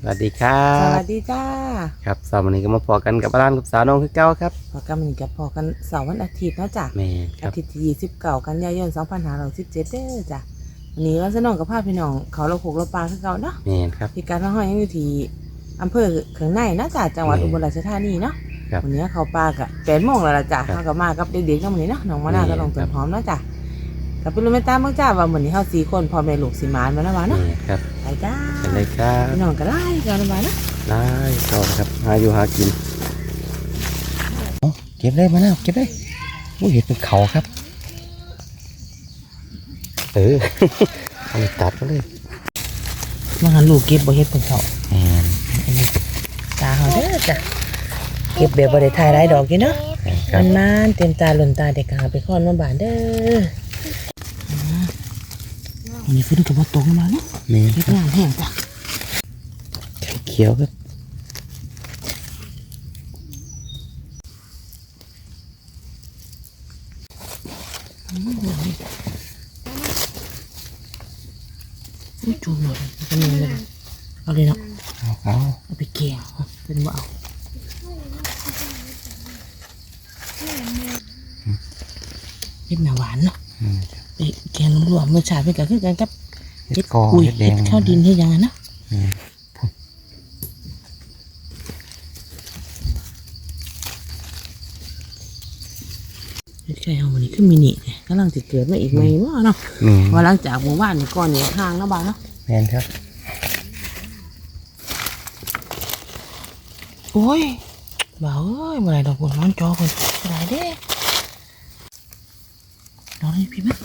สวัสดีครัสบวัสดีจ้าครับสาววันนี้ก็มาพอกันกับร้านกับสาวน้องคือเก้าครับพอกันมันกับพอกันเสาร์วันอาทิตย์เนาะจ้ะแม่คอารับทิตย์ที่29กันยายน2517เด้อจ้ะวันนี้เราจะน้องกับพาพี่น้องเขาเราหกเราปลาคือเก่าเนาะแม่ครับ ที่การท่องห้อยยังอยู่ที่อำเภอเขืองในนะจ้ะจังหวัดแม่อุบลราชธานีเนาะครับวันนี้เขาปลากะแปดโมงแล้วล่ะจ้ะครับเขาก็มากับเด็กๆน้องวันนี้เนาะน้องมะนาวแม่ก็ลงครัต้บนหอมเนาะจ้ะ กับพี่ลุงแม่ตามบ้างจ้าว่าเหมือนนี้เขาสี่คนพ่อแม่ลูกสีมานมาแล้วมาเนาะแม่ครับไปจ้าเป็นไรครับพี่น้องก็ไล่กันมาเนาะได้ต่อครับหาอยู่หากินเอาเก็บเลยมาแล้วเก็บเลยโอ้ยเห็ดเป็นเขาครับ เออเอาไปตัดก็เลยมาหันลูกเก็บบ่เฮ็ดเป็นเขาแม่นตาเขาเด้อจ้ะเก็บแบบบ่ได้ถ่ายหลายดอกอยู่เนาะแม่นครับมันมานเต็มตาหล่นตาเด็กกหาไปคอนมาบานเด้อ วันนี้ฝนก็บ่ตกมาเนาะแม่นเฮ็ดครับงานแห้งจ้ะไข่เขียวครับอุ้ยจูบหมดก็มีเลยเอาเลยเนาะเอาเขาเอาไปแกงเป็นบ่เอาเฮ็ดหน้าหวานเนาะอืมไปแกงรวมๆมื้อเช้าไปก็คือกันกับเห็ดกอคุยเห็ดแดเฮ็งดข้าวดินเฮ็ดหยังอะเนาะแม่นเฮ็ดไข่เฮาวันนี้คือมินิเนี่ยกำลังสิเกิดมาอีกไหมบ่เนาะแม่นว่าหลังจากหมู่บ้านนี่ก่อนนี่ห่างเนาะบ้านเนาะแม่นครับ โอ้ยบ่าวเอ้ยเมื่อไหรดอกบุญน้อนจอคนเมื่อไหรเด้ นอนให้พี่มั้ย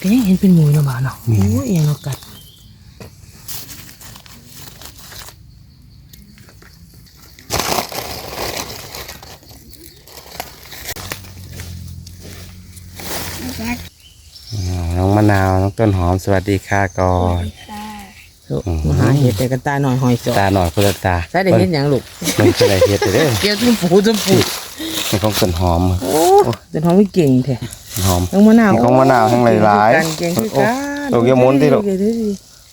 ก็ยังเห็นเป็นหมูเนาะบ้านเนาะโอ้ยยังเรากัด อ๋อน้องมะนาวน้องต้นหอมสวัสดีค่ะก่อนอืม มาหาเห็ดแต่กันตาหน่อยหอยจอตาหน่อยคนละตาใส่ได้เห็ดหยังลูกมันเป็นอะไรเฮ็ดเด้อเกี่ยวจุ่มปูจุ่มปูนี่ของต้นหอมโอ้เป็นหอมไม่เก่งแท้หอมต้องมะนาวนี่ของมะนาวทั้งหลายๆกันเก่งคือกันโอ้ลูกอย่าหมุนสิลูกเดี๋ยวดิ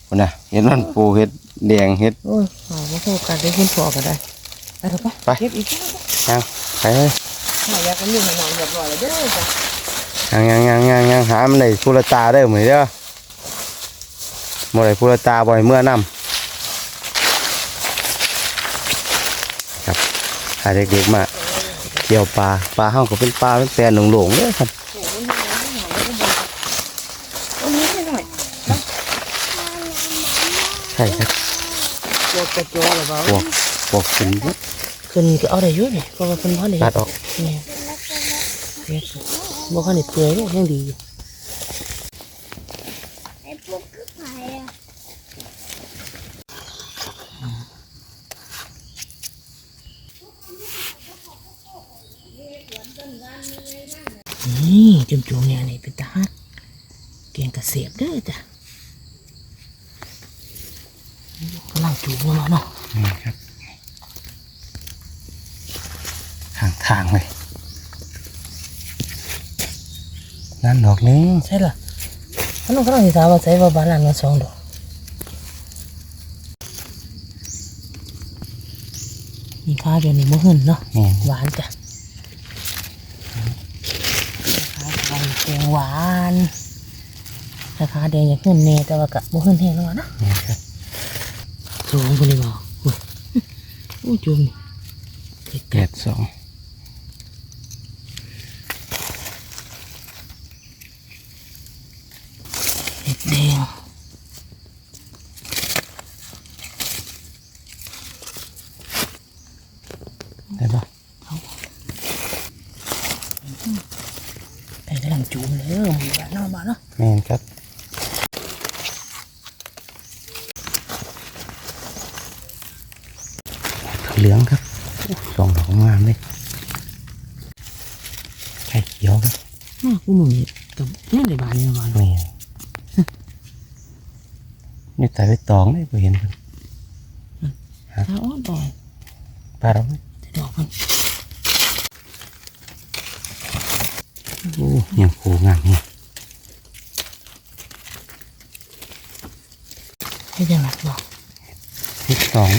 คนน่ะเห็ดมันปูเห็ดแดงเห็ด โอ้ยหอมมาโฟกัสได้คุณพอก็ได้ไปเถอะไปไป เก็บอีกยังไปเลยหายากันอยู่ให้นอนเรียบร้อยแล้วเด้อจ้ะ ยังยังยังยังยังหามันได้พูละตาเด้อมื้อนี้เด้อบ่ได้พูละตาบ่ให้เมื่อนํครับหาเด็กๆมาเกี่ยวปลาปลาเฮาก็เป็นปลาเป็นแปลนหลงๆเด้อครับตรงนี้ให้หน่อยใช่ครับโจกกระโจกหรือเปล่าพวกพวกขึ้นเยอะขึ้นก็เอาได้อยู่นี่เพราะว่าเป็นพ่อเด็กตัดออกนี่เฮ็ด บ่คันได้เปื่อยเนี่ยยังดีอยู่ไอ้พวกคือใครอะนี่จุ่มๆเนี่ยนี่เป็นตาฮักเกียงกระเสียบเด้อจ้ะกำลังจูบมาเนาะนี่ครับทางทางเลย นั่นดอกนึงใช่ล่ะท่านกำลังศึกษาว่าใช้ว่าบาลานมาสองดอกมีข้าวเดี๋ยวนี้บ่หึ่นเนาะหวานจ้ะข้าวแกงหวานราคาแดงอย่างขึ้นแน่แต่ว่ากะบ่หึ่นแห้งแล้วนะสูงคนนี้บอกอุ้ยจุ่มนี่แปดสอง เห็ดแดง ได้ปะ ไอ้กำลังจุ่มเลยเออมีบ้านเนาะบ้านเนาะ แม่นครับ เหลืองครับสองดอกงามเลยไข่เขียวครับน่ากูมึงเห็ดกับแม่ในบ้านนี่นะบ้านนี่นี่แต่ไปตองเลยบ่เห็นเพิ่นขาอ่อนอ่อนปลาเราไหมจะดอกมันโอ้ยังโผล่งามเนี่ยให้จะหนักบอกเฮ็ดตอง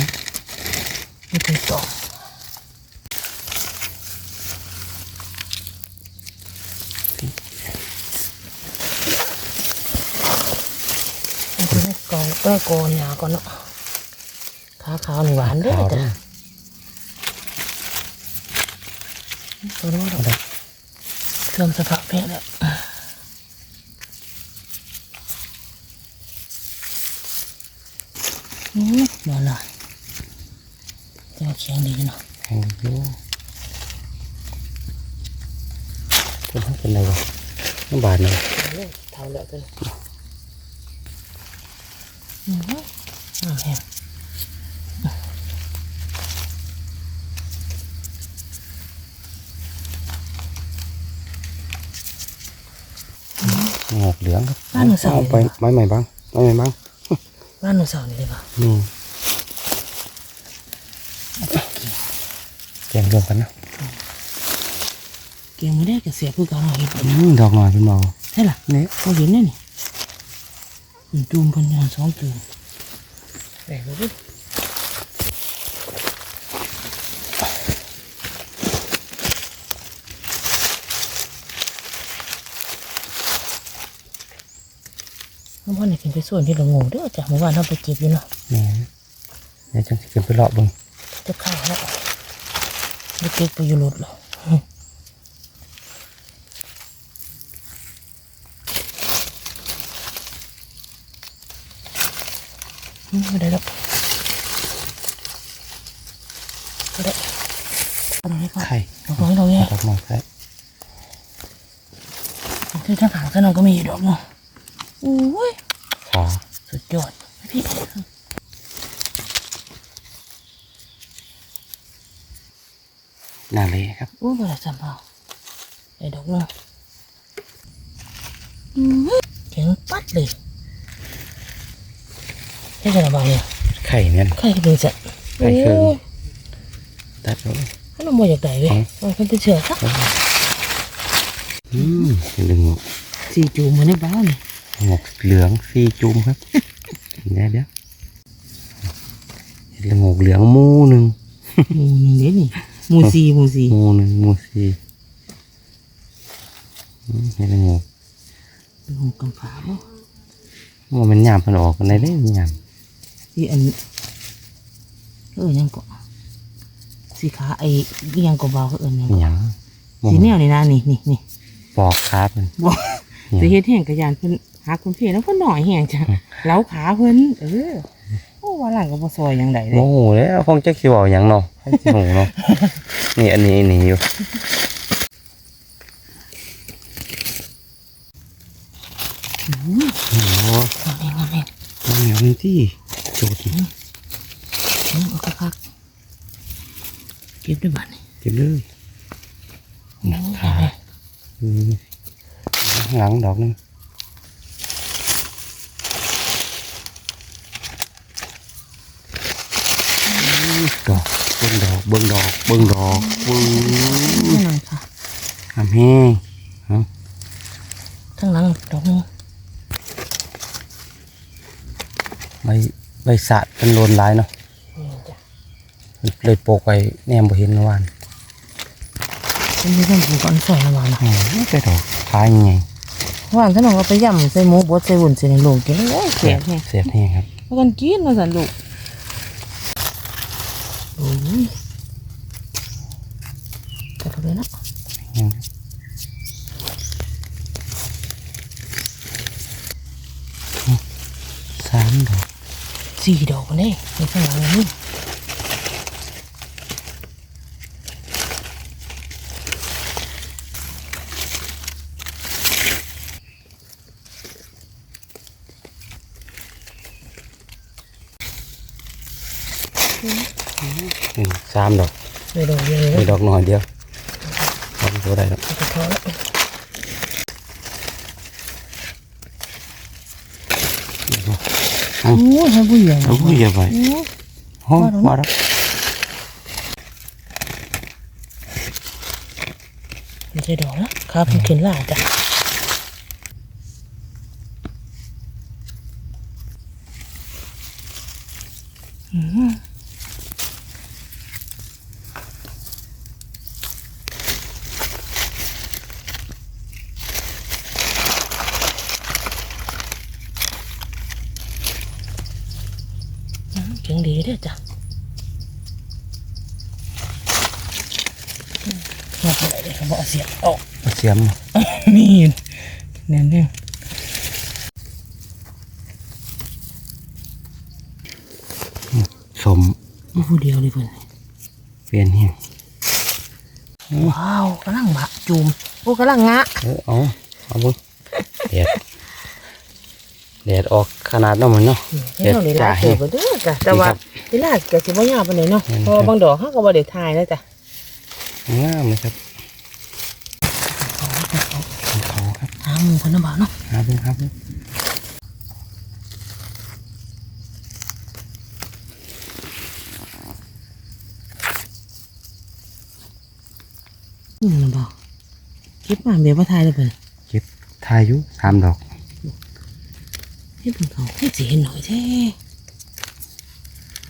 ไม่เป็นตอกมันจะได้กองเอ้ยโกนหนาก่อนเนาะขาขาวนี่หวานเด้อขาวจ้ะด้วยตัวนู้นดอกเครื่องสภาพเพลแล้วอืมบ่หลาย จะมาแข็งดีเนาะแข็งอยู่เพิ่นเป็นไรวะน้ำบาดเลยเท่าแล้วกันอืมอ่าแห้งงอกเหลืองครับบ้านหนูเสาเอาไปไม้ใหม่บ้างไม้ใหม่บ้างบ้านหนูเสานี่เลยปะนี่แกง รวมกันนะเกียงไม่ได้กับเสียผู้การเอาเห็ดอืมดอกหน่อยเป็นเบาใช่ล่ะเนี่ยเขาเห็นนี่นี่มันจูมพันยางสองจูมแปลกเลยน้องพ่อนี่ขึ้นไปส่วนที่เราโง่เด้อจากเมื่อวานเราไปเก็บอยู่เนาะเนี่เดี๋ยจังสิขึ้นไปเลาะบิ่งจะข้าแล้ว ไปเก็บไปอยู่รถหรออืมไม่ได้แล้วไม่ได้ตรงนี้ก่อนไข่เอาตรงนี้เราแย่ดอกหน่อยไข่ที่ข้างขางๆก็มีอยู่ดอกเนาะโอ้ยสุดยอดพี่ นาเลยครับโอ้ยบ่ได้จำเอาไอ้ดอกเนาะอืมแข็งปัดเลยแค่จะระบายเนี่ยไข่เนี่ยใครก็เป็นจะไข่เคิงโอ้ยตัดแล้วให้เราโมอยากได้เว้ยอ๋อมันเป็นเชือกครับอืมเป็นดึงสีจูมมาในบ้านนี่หมกเหลืองสีจุ่มครับเดี๋ยวเดี๋ยวเห็นละงกเหลืองหมูหนึ่งหมูหนึ่งเด้นี่ หมูสีหมูสีหมูหนึ่งหมูสีอืมเห็นละงกเป็นหมูกำฝาบ่ว่ามันหยามมันออกกันได้เลยหยามที่อันเออยังก็สีขาไอ้เรียงก็เบาก็เอิญยังหก็ยังสีแนวนี่นะนี่นี่นี่ปอกคาบมันบอกเนี่ยจะเฮ็ดแห่งกระยานเพิ่นหาคุณพี่แล้วเพิ่นหน่อยแห่งจ้ะเล้าขาเพิ่นเออ โอ้ว่าหลังก็บ่ซอยหยังไดเลโอ้ยโหแล้วคงจะคิดว่าหยังเนาะให้สิโหเนาะ นี่อันนี้อันนี้อยู่โอ้โหทำเองทำเองมันเหนียวนี่ที่จุดนี่อืมเอาคักๆเก็บด้วยบัดนี่เก็บเลยหนักขาอืมหลังดอกหนึง ดอกเบิ้งดอกเบิ้งดอกเบิ้งดอกเบิ้งนี่หน่อยค่ะทำแห้งเอาข้างหลังดอกหนึงใบใบสะเป็นโลนหลายเนาะนี่จ้ะเลยโปกไปแนมบ่เห็นเมื่อวานเป็นที่ต้องปลูกอันใส่ระหว่างนะอ๋อไปดอกท้ายยังไงหวานซะหน่อยก็ไปย่ำใส่หมูบดใส่วุ้นใส่ในโลงกินเลยแซ่บแฮงเสียบแห้งครับแล้วกันกินมาสั่นลูกโอ้ยกระโดดเลยนะ แห้งครับสามดอก สี่ดอก นี่ในข้างหลังนี่หนึ่งสามดอกในดอกเดียวเลยมีนะดอกหน่อยเดียวทำตัวได้แล้วจะพอแล้ว น โอ้ยให้ผู้ใหญ่เอาผู้ใหญ่ไปโอ้ยโอ้มาแล้วไม่ใช่ดอกแล้วครับมันขึ้นล่าจ้ะอืมอืมเก่งดีเด้อจ้ะอืมงับอะไรเลยเขาบอกเอาเสียบออกเสียมนี่แน่นแน่สมมาผู้เดียวเลยเพื่อนเปลี่ยนเฮียว้าวกำลังบะจูมโอ้กำลังงะเออเอาเอาบุแดดแดดออกขนาดนั้นมันเนาะเฮ็ดเอาเลยล่ะเฮ็เกิดดบ่เด้อจ้ะแต่ว่าครับเวลาก็สิบ่ยาวปานใดเนาะเห็นเพราะว่าบางดอกเฮาก็บ่ได้ถ่ายแล้วจ้ะงามเลยครับเขาครับ หาหมู่เพิ่นน่ะบ่าวเนาะหาเพิ่งครับอืมน่ะบ่าวเก็บมาแบบบ่ถ่ายเลยเพิ่นเก็บทายอยู่สามดอกเฮ็ดเพิ่นเขาเฮ็ดสิเห็นหน่อยแท้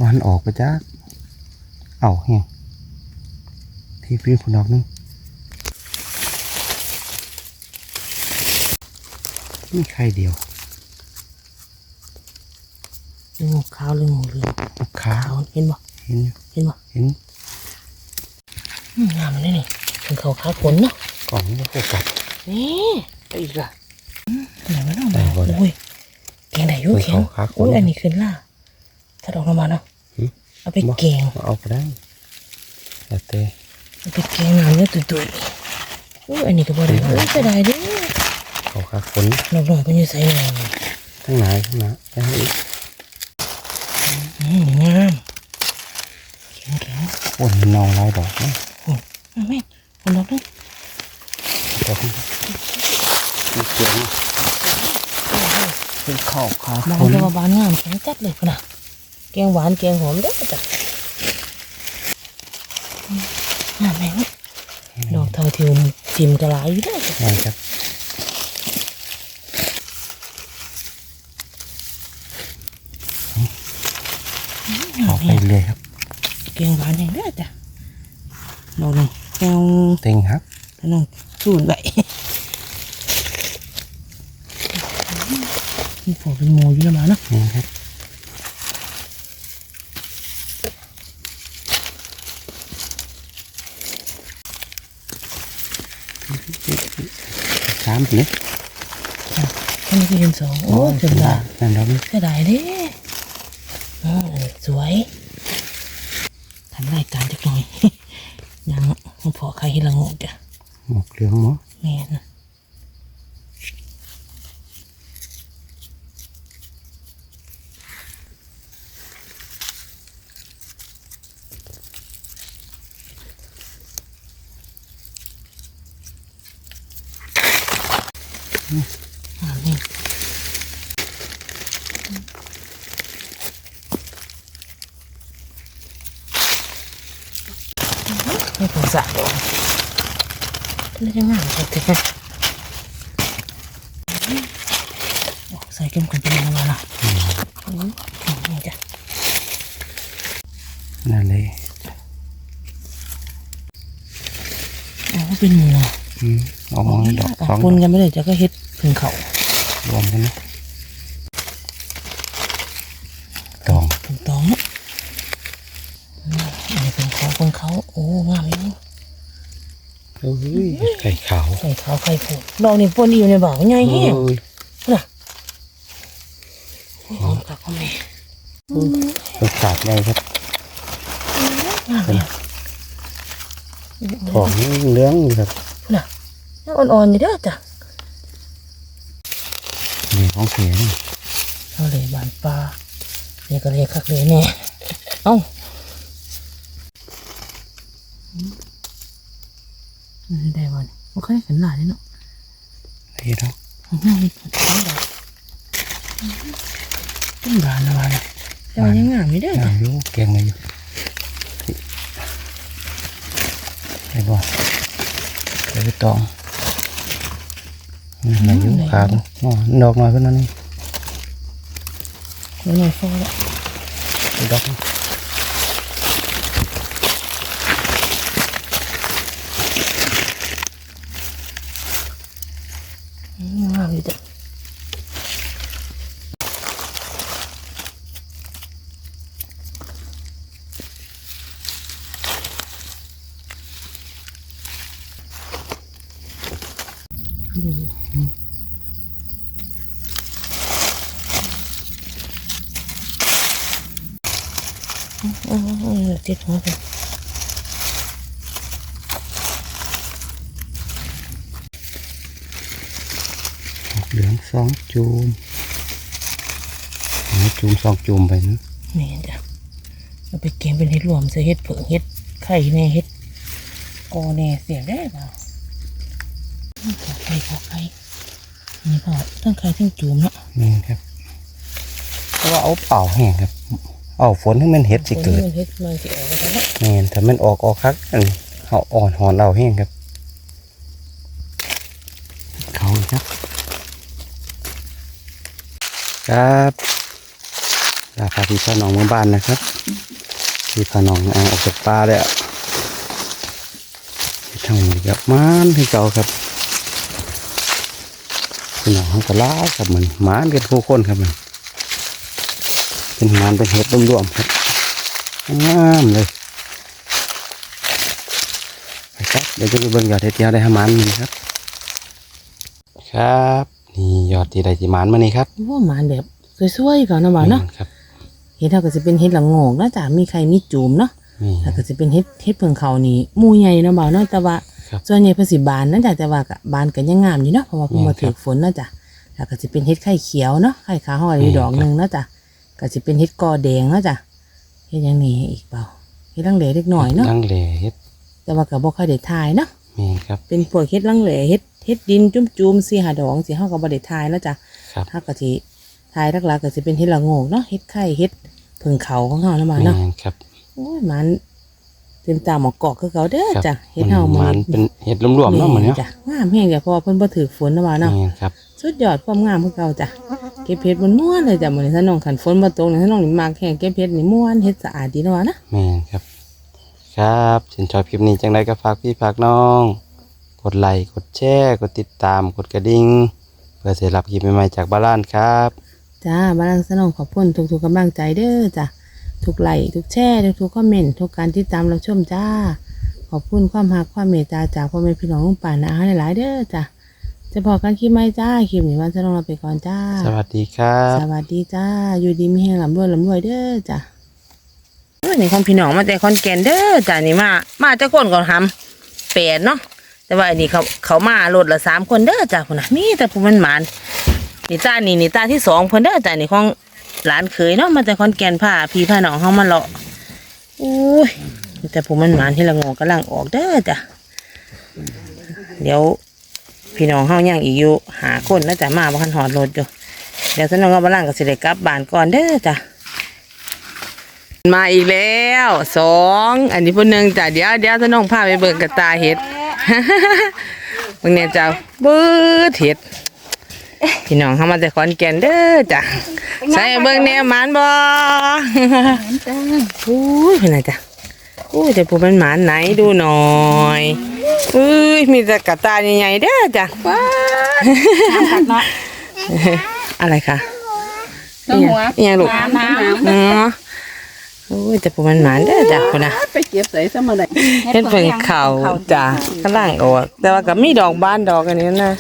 วันออกไปจ้าเอาเฮียที่พี่คุณดอกนึง นี่ใครเดียวงูขาวหรืองูเหลืองลูกขาขาวเห็นบ่เห็นอยู่เห็นบ่เห็นอืมงามเลยนี่เพิ่นเขาขาวขนเนาะกล่องนี่โฟกัสนี่ไปอีกล่ะไหนมาเนาะได้บ่ได้โอ้ยเก่งได้อยู่เฮ้ยแข็งเขาขาขนโอ้ยอันนี้ขึ้นล่าถ้าดอกลงมาเนาะหึเอาไปแกงเอาไปได้แต่เต้เอาไปแกงน้ำเนื้อตุยๆโอ้ยอันนี้ก็บ่ได้โอ้ยจะได้เด้อ เขาขาขนน้องๆเพิ่นอยู่ไสหน่อยทั้งไหนทั้งไหนได้ให้อีกอืมงามแข็งแข็งโอ้ยนองลายดอกนะๆเอาแม่คนดอกนึงดอกนี้มีเกียงเป็นข้าวขาบอกคนเลยว่าบานงามแข็งจัดเลยพุ่นน่ะแกงหวานแกงหอมเด้อจ้ะอืมงามแม่งดอกเท่าทิวทิมกระหลายอยู่เด้อจ้ะใช่ครับ เอาไปเลยครับแกงหวานแห้งเด้อจ้ะดอกนึงแกงเต็งครับแล้วน้องสูนไว้นี่พอเป็นโมอยู่แล้วมาเนาะนี่ครับสามเนี่ยอันนี้ก็เห็นสองโอ้เสียดายนั่นดอกนี้เสียดายเด้อ๋อ สวยทำรายการจักหน่อยยังพอใครเห็นละงกจ้ะหมกเหลืองหมอแม่นะอ่านี่ไม่ต้องสาดหรอกแล้วจะงามจังเลย ใส่เกมกันไปแล้วมาละอืมนี่จ้ะนั่นเลยอ๋อเป็นหมูอืมเอามองดอกสองปนกันไม่ได้จะก็เฮ็ดถึงเขารวมกันนะตองถึงตองเนาะอืมอันนี้เป็นเขาเป็นเขา โอ้งามอยู่เฮ้ยไข่ขาวใส่ขาวไข่ผูดอกนี่ปนอยู่ในบ่าวใหญ่แห้งเอ้ย น่ะหอมกับพ่อแม่ รสชาติไงครับงามเลยทองเหลืองนี่ครับน่ะยังอ่อนๆอยู่เด้อจ้ะนี่ของเสียนี่เอาเลยบานปลานี่ก็เลยคักเลยแน่เอ้าอืมได้วันโอเคเห็นหลายเลยเนาะนี่เนาะง่ายเลยทั้งดอกต้นบานนะบาน นะแต่ว่ายังงามอยู่เด้อจ้ะงามอยู่เก่งเลยอยู่ไอ้บ่ไอ้ไปตองนี่อะไรอยู่ขาดอ๋อดอกน้อยขึ้นมานี่เดี๋ยวหน่อยฟอแล้วไอ้ดอก ยังงามอยู่จ้ะดู โอ้โหติดหัวไปเหลืองสองจูมจูมสองจูมไปนะนี่จ้ะเอาไปเกมเป็นเห็ดรวมใส่เห็ดเผือกเห็ดไข่แน่เห็ดกอแน่เสียได้เปล่าขอไข่ขอไข่นี่พอทั้งไข่ทั้งจูมเนาะนี่ครับเพราะว่าเอาเป่าแห้งครับ เอาฝนให้มันเห็ดสิเกิดเห็ดมันสิออกมาแล้วนี่ถ้ามันออกออกคักอันนี้เอาอ่อนหอนเอาแห้งครับ เขาอีกครับ ครับลาพาพี่พ่อน้องมาบ้านนะครับพี่พ่อน้องเอาออกจากป่าเลยอะทางนี้ครับมานให้เก่าครับพี่น้องเขาก็ล้าครับมันมานกันคู่คนครับมัน เป็นมานเป็นเห็ดรวมๆครับงามเลยไปครับเดี๋ยวจะไปเบิ่งยอดเห็ดเดียวได้หามันนี่ครับ ครับนี่ยอดที่ได้ที่หมันมานี่ครับว่าหมานแบบสวยๆก่อนนะบ่าวเนาะครับเห็ดเท่าก็จะเป็นเห็ดละโงกแล้วจ้ะมีไข่มีจูมเนาะนี่แล้วก็จะเป็นเห็ดเห็ดเผือกเขานี่หมูใหญ่นะบ่าวเนาะแต่ว่าครับส่วนใหญ่เพิ่นสิบานนะจ๊ะแต่ว่าก็บานกันยังงามอยู่เนาะเพราะว่าเพิ่นแม่มานครัถืบอฝนเนาะจ้ะแล้วก็จะเป็นเห็ดไข่เขียวเนาะไข่ขาวห่อยอยู่แม่นดอกหนึงเนาะจ้ะ ก็จะเป็นเห็ดกอแดงเนาะจ้ะเห็ดหยังนี่อีกเปล่าเห็ดลังเหลเล็กหน่อยเนาะลังเลเฮ็ดแต่ว่าก็บ่ค่อยได้ทายเนาะนี่ครับ เป็นพวกเห็ดลังเหลเห็ดเห็ดดินจุ่มๆสี่หาดอกสิเฮาก็บ่ได้ทายแล้วจ้ะครับถ้าก็สิทายหลักๆก็สิเป็นเห็ดละโงกเนาะเห็ดไข่เห็ดเพิ่งเขาของเฮาแล้วมาเนาะแม่นครับโอ้ยมันเต็มตาหมอกกอกคือเขาเด้อครับจ้ะเห็ดเฮามัมันเป็นเห็ดรวมๆเนาะเหมือนเนาะจ้ะงามแห้งจ้ะเพราะว่าเพิ่นบ่ถือฝนนะว่าเนาะนี่ครับ สุดยอดความงามของเขาจ้ะ เก็บเพชรมันม่วนเลยจ้ะมื้อนี้ถ้าน้องขันฝนบ่ตกนี่ถ้าน้องนี่มากแห้งเก็บเพชรนี่ม่วนเฮ็ดสะอาดดีนะว่านะ แม่นครับ ครับฉันชอบคลิปนี้จังไดก็ฝากพี่ฝากน้อง กดไลค์กดแชร์กดติดตามกดกระดิ่งเพื่อจะรับคลิปใหม่ๆจากบ้านล้านครับ จ้าบ้านลังสนองขอบคุณทุกๆกำลังใจเด้อจ้ะทุกไลค์ทุกแชร์ทุกๆคอมเมนต์ทุกการติดตามรับชมจ้า ขอบคุณความรักความเมตตาจากพ่อแม่พี่น้องลุงป่านนะอาหลายๆเด้อจ้ะ จะพอกันคลิปใหม่จ้าคลิปนี้วันสนองเราไปก่อนจ้า สวัสดีครับ สวัสดีจ้า อยู่ดีมีแห้งลำรวยลำรวยเด้อจ้ะเออนี่ของพี่น้องมาแต่คอนแกนเด้อจ้ะนี่มา มาเจ้าคนก่อนทำแปดเนาะแต่ว่าอันนี้เขาเขามาโหลดละสามคนเด้อจ้ะพุ่นนะนี่แต่ผู้มันหมานนี่ตานี่นี่ตาที่สองเพิ่นเด้อจ้ะนี่ของหลานเคยเนาะมาแต่คอนแกนผ้าพี่ผ้าน้องเฮามาเลาะอุ้ยนี่แต่ผู้มันหมานที่ละโงกกำลังออกเด้อจ้ะเดี๋ยว พี่น้องเฮายังอีกอยู่หาคนแล้วจ้ะมาบ่คันหอดรถอยู่เดี๋ยวสนองกับบาลังก็สิได้กลับบ้านก่อนเด้อจ้ะมาอีกแล้วสองอันนี้พุ่นหนึ่งจ้ะเดี๋ยวเดี๋ยวสนองพาไปเบิ่งกระตาเห็ดเบิ่งเนี่ยจ้ะเบิดเห็ดพี่น้องเข้ามาแต่ขอนแก่นเด้อจ้ะใส่เบิ่งแนวหมานบ่อุ้ยเป็นไงจ้ะ อุ้ยแต่ผู้เป็นหมานไหนดูหน่อยอุ้ยมีแต่กระตาใหญ่ๆเด้อจ้ะว้ากัดเนาะอะไรคะตัวหัวอีหยังลูกน้ำน้ำอ๋อโอ้ยแต่ผมมันหมานเด้อจ้ะคุณนะไปเก็บใส่ซะมาได้เฮ็ดเพิ่งเข่าจ้ะกำลังออกแต่ว่าก็มีดอกบานดอกอันนี้นะ